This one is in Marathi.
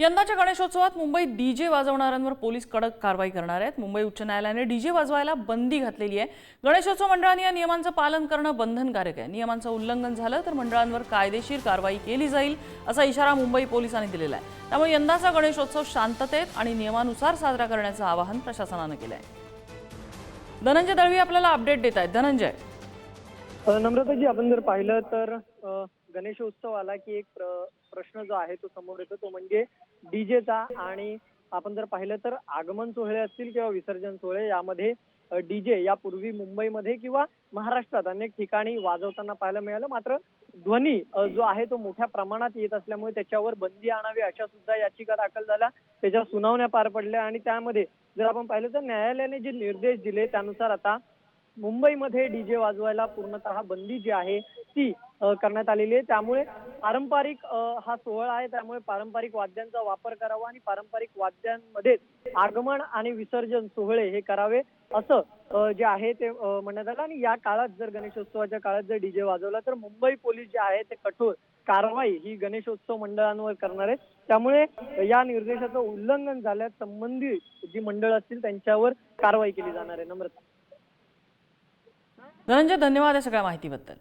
यंदाच्या गणेशोत्सवात मुंबईत डीजे वाजवणाऱ्यांवर पोलीस कडक कारवाई करणार आहेत. मुंबई उच्च न्यायालयाने डीजे वाजवायला बंदी घातलेली आहे. गणेशोत्सव मंडळांनी या नियमांचं पालन करणं बंधनकारक आहे. नियमांचं उल्लंघन झालं तर मंडळांवर कायदेशीर कारवाई केली जाईल असा इशारा मुंबई पोलिसांनी दिलेला आहे. त्यामुळे यंदाचा गणेशोत्सव शांततेत आणि नियमानुसार साजरा करण्याचं आवाहन प्रशासनानं केलं आहे धनंजय दळवी आपल्याला अपडेट देत आहेत. धनंजय. नम्रताजी आपण जर पाहिलं तर गणेशोत्सव आला की एक प्रश्न जो आहे तो समोर येतो. तो म्हणजे डीजेचा आणि आपण जर पाहिलं तर आगमन सोहळे असतील किंवा विसर्जन सोहळे यामध्ये डीजे यापूर्वी मुंबईमध्ये किंवा महाराष्ट्रात अनेक ठिकाणी वाजवताना पाहायला मिळालं. मात्र ध्वनी जो आहे तो मोठ्या प्रमाणात येत असल्यामुळे त्याच्यावर बंदी आणावी अशा सुद्धा याचिका दाखल झाल्या. त्याच्या सुनावण्या पार पडल्या आणि त्यामध्ये जर आपण पाहिलं तर न्यायालयाने जे निर्देश दिले त्यानुसार आता मुंबईमध्ये डीजे वाजवायला पूर्णतः बंदी जी आहे ती करण्यात आलेली आहे. त्यामुळे पारंपरिक हा सोहळा आहे. त्यामुळे पारंपरिक वाद्यांचा वापर करावा आणि पारंपरिक वाद्यांमध्ये आगमन आणि विसर्जन सोहळे हे करावे असं जे आहे ते म्हणण्यात आलं. आणि या काळात जर गणेशोत्सवाच्या काळात जर डीजे वाजवला तर मुंबई पोलीस जे आहे ते कठोर कारवाई ही गणेशोत्सव मंडळांवर करणार आहेत त्यामुळे या निर्देशाचं उल्लंघन झाल्यास संबंधित जी मंडळ असतील त्यांच्यावर कारवाई केली जाणार आहे. नम्रता. धनंजय धन्यवाद या सगळ्या माहितीबद्दल.